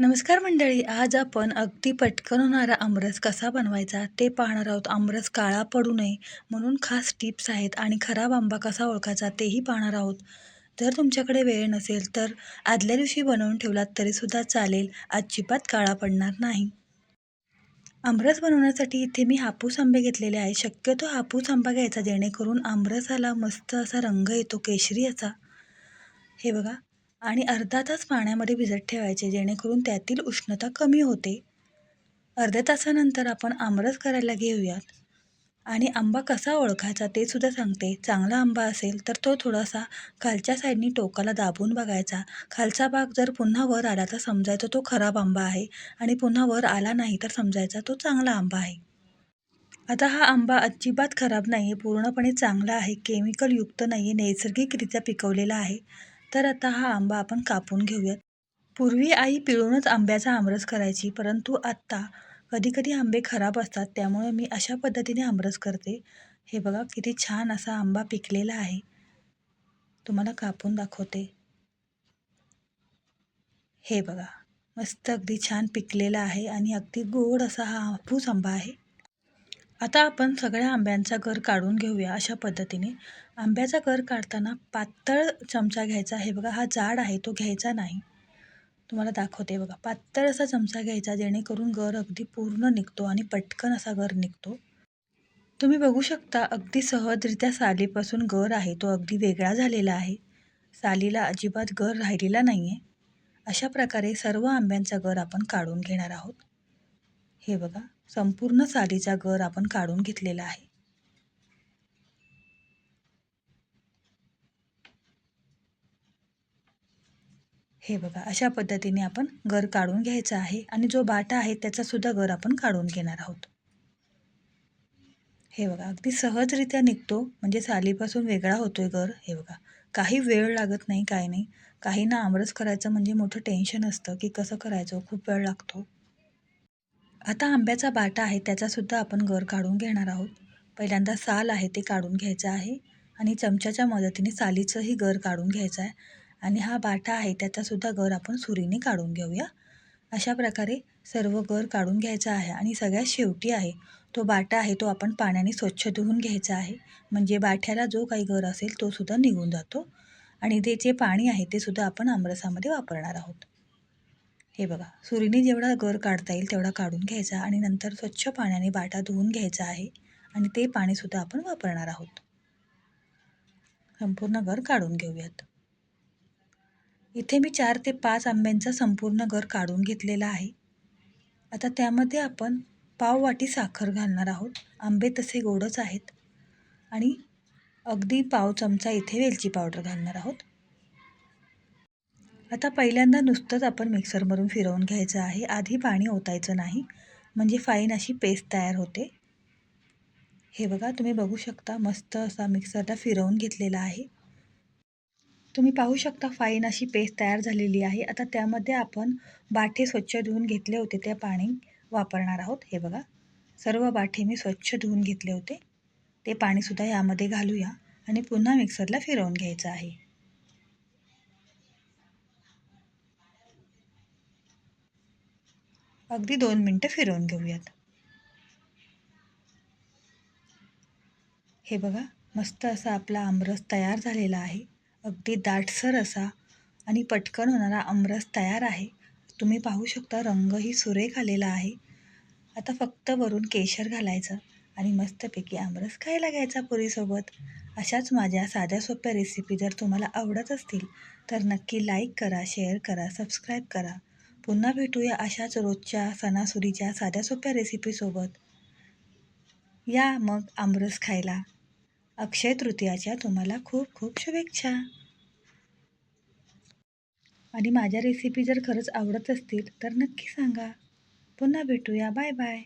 नमस्कार मंडळी आज आपण अगदी पटकन होणारा आमरस कसा बनवायचा ते पाहणार आहोत. आमरस काळा पडू नये म्हणून खास टिप्स आहेत आणि खराब आंबा कसा ओळखायचा तेही पाहणार आहोत. जर तुमच्याकडे वेळ नसेल तर आदल्या दिवशी बनवून ठेवलात तरीसुद्धा चालेल अजिबात काळा पडणार नाही. आमरस बनवण्यासाठी इथे मी हापूस आंबे घेतलेले आहे. शक्यतो हापूस आंबा घ्यायचा जेणेकरून आमरसाला मस्त असा रंग येतो केशरी असा. हे बघा आणि अर्धा तास पाण्यामध्ये भिजत ठेवायचे जेणेकरून त्यातील उष्णता कमी होते. अर्ध्या तासानंतर आपण आमरस करायला घेऊयात. आणि आंबा कसा ओळखायचा ते सुद्धा सांगते. चांगला आंबा असेल तर तो थोडासा खालच्या साईडनी टोकाला दाबून बघायचा. खालचा भाग जर पुन्हा वर आला तर समजायचा तो खराब आंबा आहे आणि पुन्हा वर आला नाही तर समजायचा तो चांगला आंबा आहे. आता हा आंबा अजिबात खराब नाही आहे पूर्णपणे चांगला आहे केमिकलयुक्त नाही आहे नैसर्गिकरित्या पिकवलेला आहे. तर आता हा आंबा आपण कापून घेऊयात. पूर्वी आई पिळूनच आंब्याचा आमरस करायची परंतु आत्ता कधीकधी आंबे खराब असतात त्यामुळे मी अशा पद्धतीने आमरस करते. हे बघा किती छान असा आंबा पिकलेला आहे. तुम्हाला कापून दाखवते. हे बघा मस्त अगदी छान पिकलेला आहे आणि अगदी गोड असा हा हापूस आंबा आहे. आता आपण सगळ्या आंब्यांचा गर काढून घेऊया अशा पद्धतीने. आंब्याचा गर काढताना पातळ चमचा घ्यायचा. हे बघा हा जाड आहे तो घ्यायचा नाही. तुम्हाला दाखवते बघा. पातळ असा चमचा घ्यायचा जेणेकरून गर अगदी पूर्ण निघतो आणि पटकन असा गर निघतो. तुम्ही बघू शकता अगदी सहजरित्या सालीपासून गर आहे तो अगदी वेगळा झालेला आहे. सालीला अजिबात गर राहिलेला नाही आहे अशा प्रकारे सर्व आंब्यांचा गर आपण काढून घेणार आहोत. हे बघा. संपूर्ण सालीचा गर आपण काढून घेतलेला आहे. हे बघा अशा पद्धतीने आपण गर काढून घ्यायचा आहे आणि जो बाटा आहे त्याचा सुद्धा गर आपण काढून घेणार आहोत. हे बघा अगदी सहजरित्या निघतो म्हणजे सालीपासून वेगळा होतोय गर. हे बघा काही वेळ लागत नाही काही नाही. काहींना आमरस करायचं म्हणजे मोठं टेन्शन असतं की कसं करायचं खूप वेळ लागतो. आता आंब्याचा बाटा आहे त्याचासुद्धा आपण गर काढून घेणार आहोत. पहिल्यांदा साल आहे ते काढून घ्यायचं आहे आणि चमच्याच्या मदतीने सालीचंही गर काढून घ्यायचं आहे. आणि हा बाटा आहे त्याचासुद्धा गर आपण सुरीने काढून घेऊया. अशा प्रकारे सर्व गर काढून घ्यायचा आहे आणि सगळ्यात शेवटी आहे तो बाटा आहे तो आपण पाण्याने स्वच्छ धुवून घ्यायचा आहे. म्हणजे बाठ्याला जो काही गर असेल तोसुद्धा निघून जातो. आणि ते जे पाणी आहे ते सुद्धा आपण आमरसामध्ये वापरणार आहोत. हे बघा सुरीने जेवढा गर काढता येईल तेवढा काढून घ्यायचा आणि नंतर स्वच्छ पाण्याने बाटा धुवून घ्यायचा आहे आणि ते पाणीसुद्धा आपण वापरणार आहोत. संपूर्ण गर काढून घेऊयात. इथे मी चार ते पाच आंब्यांचा संपूर्ण गर काढून घेतलेला आहे. आता त्यामध्ये आपण पाव वाटी साखर घालणार आहोत. आंबे तसे गोडच आहेत. आणि अगदी पाव चमचा इथे वेलची पावडर घालणार आहोत. आता पहिल्यांदा नुसतंच आपण मिक्सरमधून फिरवून घ्यायचं आहे. आधी पाणी ओतायचं नाही. म्हणजे फाईन अशी पेस्ट तयार होते. हे बघा तुम्ही बघू शकता मस्त असा मिक्सरला फिरवून घेतलेला आहे. तुम्ही पाहू शकता फाईन अशी पेस्ट तयार झालेली आहे. आता त्यामध्ये आपण बाठे स्वच्छ धुवून घेतले होते त्या पाणी वापरणार आहोत. हे बघा सर्व बाठे मी स्वच्छ धुवून घेतले होते. ते पाणीसुद्धा यामध्ये घालूया आणि पुन्हा मिक्सरला फिरवून घ्यायचं आहे. अगदी दोन मिनटं फिरवून घेऊयात. हे बघा मस्त असा आपला आमरस तयार झालेला आहे. अगदी दाटसर असा आणि पटकन होणारा आमरस तयार आहे. तुम्ही पाहू शकता रंगही सुरेख आलेला आहे. आता फक्त वरून केशर घालायचं आणि मस्तपैकी आमरस खायला घ्यायचा पुरीसोबत. अशाच माझ्या साध्या सोप्या रेसिपी जर तुम्हाला आवडत असतील तर नक्की लाईक करा शेअर करा सबस्क्राईब करा. पुन्हा भेटूया अशाच रोजच्या सणासुदीच्या साध्या सोप्या रेसिपीसोबत या मग आमरस खायला. अक्षय तृतीयाच्या तुम्हाला खूप खूप शुभेच्छा. आणि माझ्या रेसिपी जर खरंच आवडत असतील तर नक्की सांगा. पुन्हा भेटूया. Bye bye.